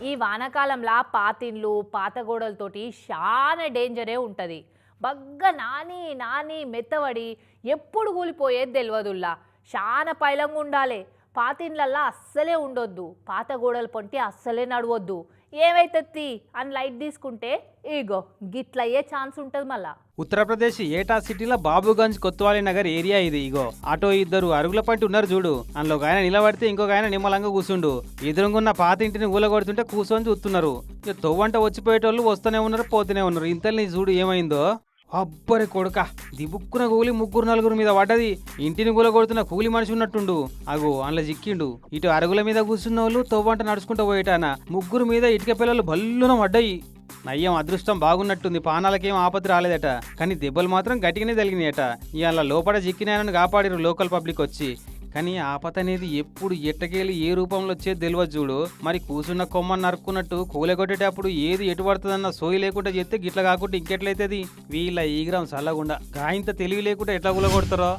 ఈ వానాకాలంలో పాతిండ్లు పాత గోడలతోటి చాలా డేంజరే ఉంటుంది. బగ్గ నాని నాని మెత్తబడి ఎప్పుడు కూలిపోయేది తెలియదుల్లా చాలా పైలంగా ఉండాలి పాత ఇండ్లల్లో అస్సలే ఉండొద్దు. పాత గోడలు పొంటి అస్సలే నడవద్దు. ఏమైతుంది అని లైట్ తీసుకుంటే ఇగో గిట్లయ్యే ఛాన్స్ ఉంటుంది మళ్ళా. ఉత్తరప్రదేశ్ ఏటా సిటీలో బాబుగంజ్ కొత్వాలి నగర్ ఏరియా ఇది. ఇగో ఆటో ఇద్దరు అరుగుల పంటి ఉన్నారు చూడు. అందులో ఒక ఆయన నిలబడితే ఇంకొక ఆయన నిమ్మలంగా కూర్చుండు ఎదురుగున్న పాత ఇంటిని ఊలగొడుతుంటే కూర్చొని చూస్తున్నారు ఇక తొవ్వంట వచ్చిపోయేటోళ్ళు వస్తూనే ఉన్నారు పోతూనే ఉన్నారు. ఇంతల్ని చూడు ఏమైందో. అబ్బరే కొడుక దిబుక్కున కూలి ముగ్గురు నలుగురు మీద పడ్డది. ఇంటిని కూలగొడుతున్న కూలి మనిషి ఉన్నట్టుండు. అగో అందులో చిక్కిండు ఇటు అరుగుల మీద కూర్చున్న వాళ్ళు తొవ్వంట నడుచుకుంటూ పోయేటాన. ముగ్గురు మీద ఇటుక పిల్లలు బల్లున పడ్డాయి. నయ్యం అదృష్టం బాగున్నట్టుంది పానాలకేం ఆపత్తి రాలేదట. కానీ దెబ్బలు మాత్రం గట్టిగానే తగిలినాయట. ఇవాళ లోపల చిక్కినాయనని కాపాడిరు లోకల్ పబ్లిక్ వచ్చి. కానీ ఆపత అనేది ఎప్పుడు ఎట్టకేలి ఏ రూపంలో వచ్చేది తెలియదు చూడు. మరి కూసున్న కొమ్మ నరుక్కున్నట్టు కూలగొట్టేటప్పుడు ఏది ఎటు పడుతుందన్న సోయి లేకుండా చెప్తే గిట్ల కాకుండా ఇంకెట్లయితుంది? వీళ్ళ ఈగ్రం చల్లగుండా గాయంత తెలివి లేకుండా ఎట్లా కూలగొడతారో?